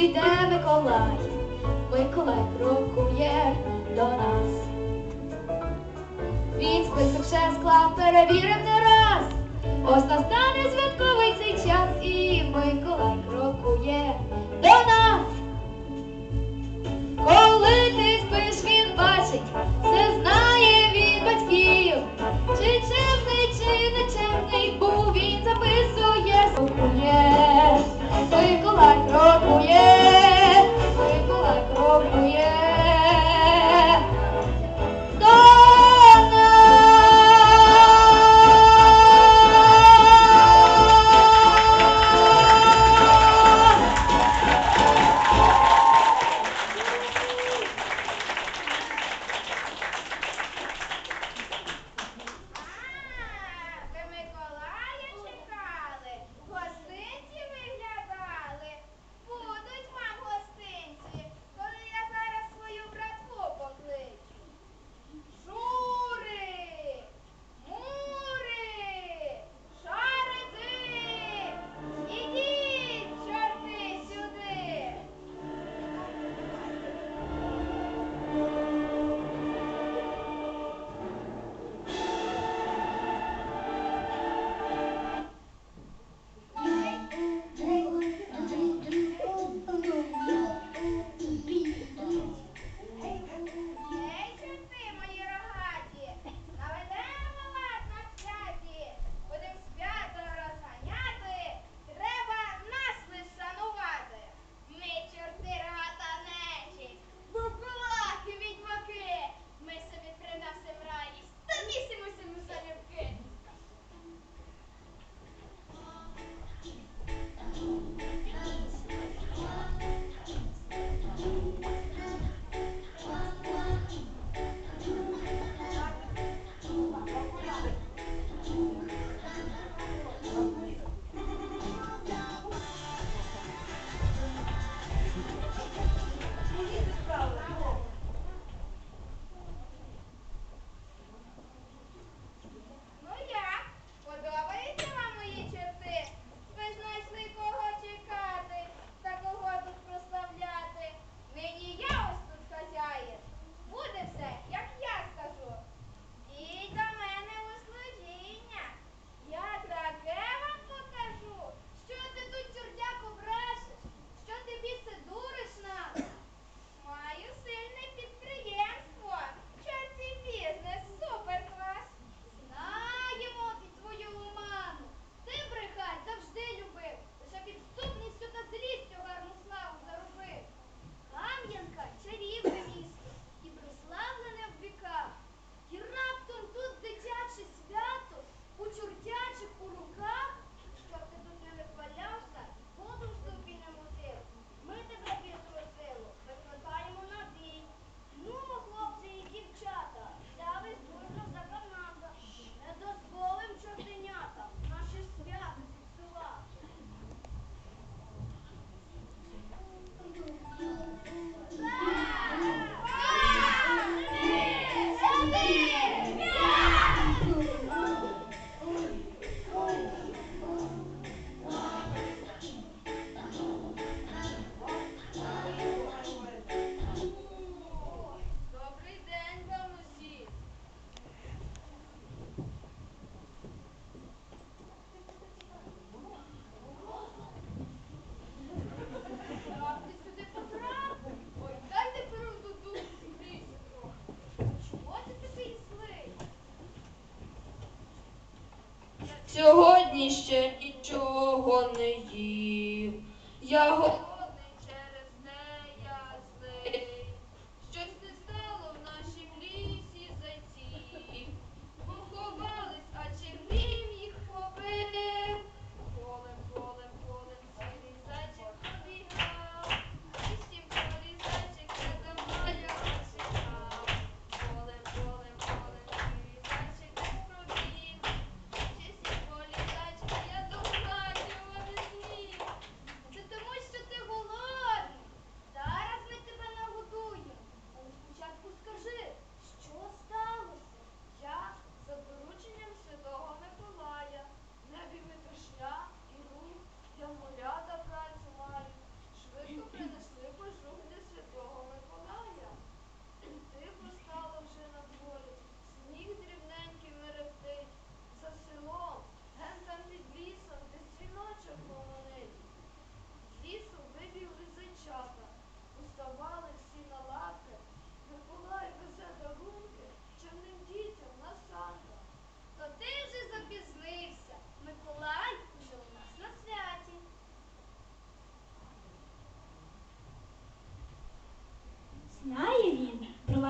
прийде Миколай, Миколай прокур'єр до нас. Він список ще склав, перевірив не раз. Ось настане святковий цей час і Миколай крокує до нас. Коли ти спиш, він бачить. все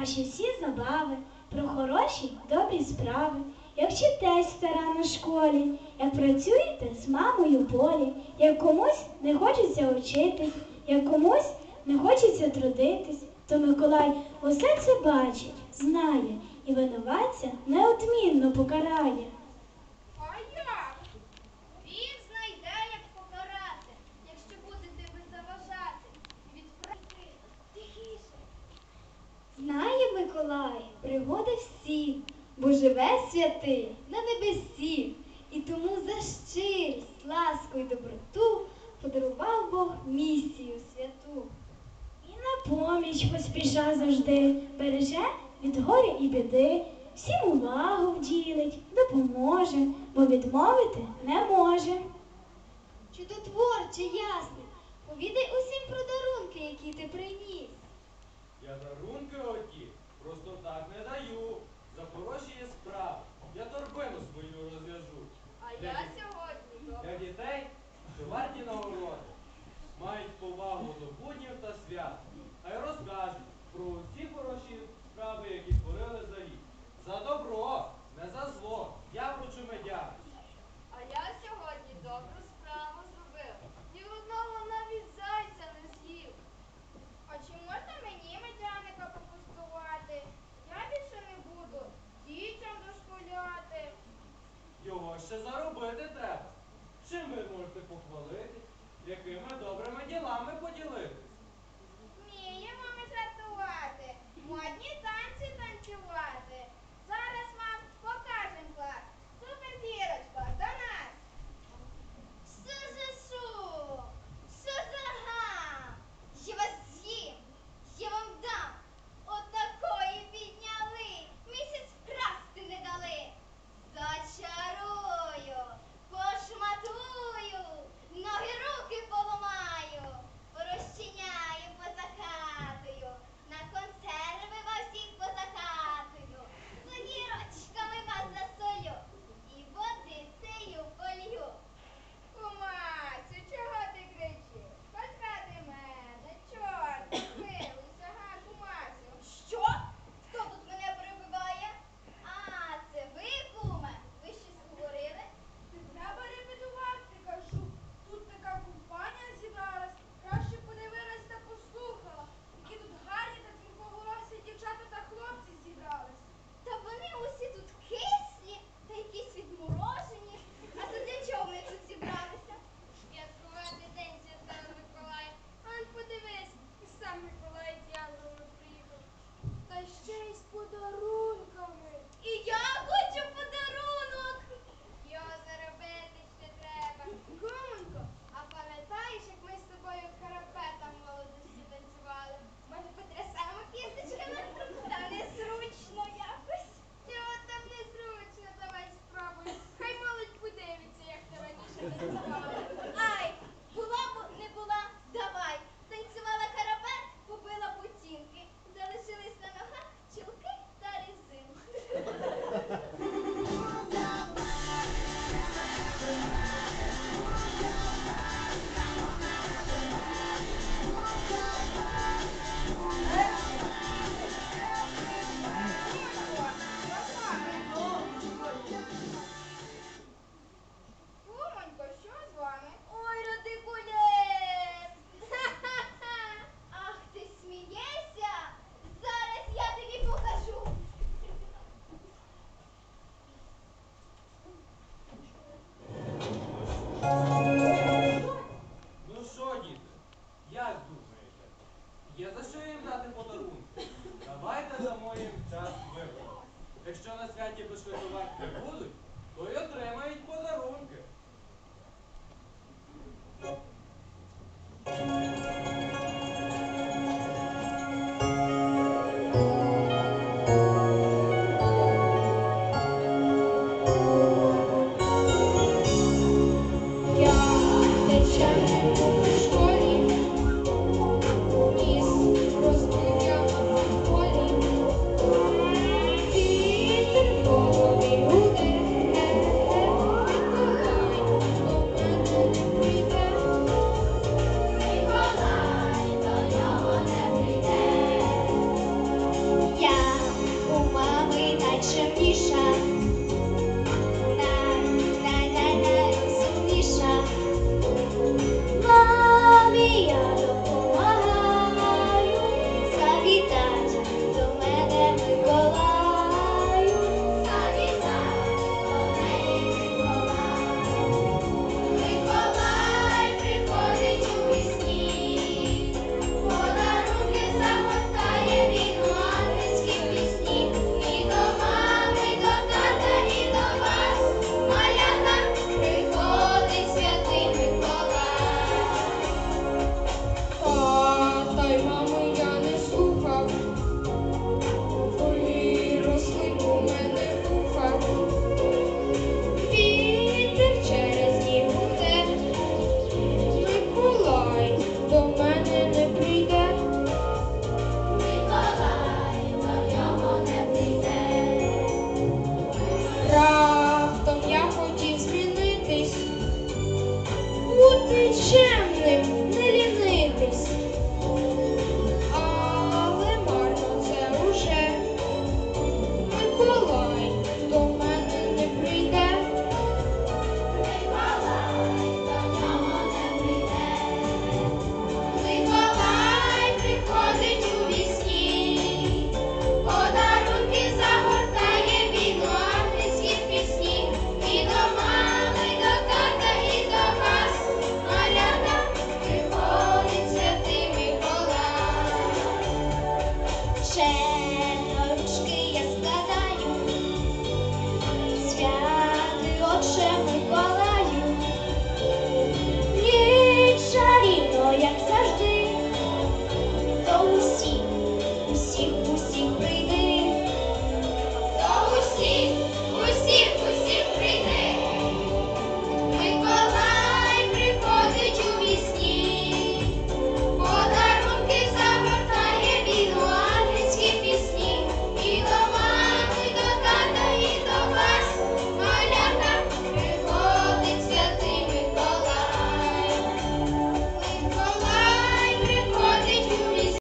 ваші всі забави, про хороші добрі справи. Як вчитесь старано в школі, як працюєте з мамою в полі, як комусь не хочеться вчитись, як комусь не хочеться трудитись, то Миколай усе це бачить, знає і винуватця неодмінно покарає. А як? Він знайде, як покарати, якщо будете ви заважати. Відправити тихіше. Знає Миколай пригоди всі, бо живе святий на небесі, і тому за щирість, ласку й доброту подарував Бог місію святу. І на поміч поспіша завжди, береже від горя і біди, всім увагу вділить, допоможе, бо відмовити не може. Чудотворче ясне, повідай усім про дарунки, які ти приніс. Я дарунки оті просто так не даю. За хороші є справи. Я торбину свою розв'яжу. А Для я дітей- сьогодні. Для дітей, що варті нагороди, мають повагу до буднів та свят. Хай розкажуть про всі хороші справи, які творили за рік. За добро, Та ще й з подарунками. І я хочу подарунок. Його заробити ще треба. Гуменко, а пам'ятаєш, як ми з тобою карапета в молодості танцювали? Може, потрясемо кісточками? Та незручно якось. Чого там незручно, давай спробуй. Хай молодь подивиться, як ти раніше танцювала. Якщо на святі безкоштувати не будуть, то й отримають mention me.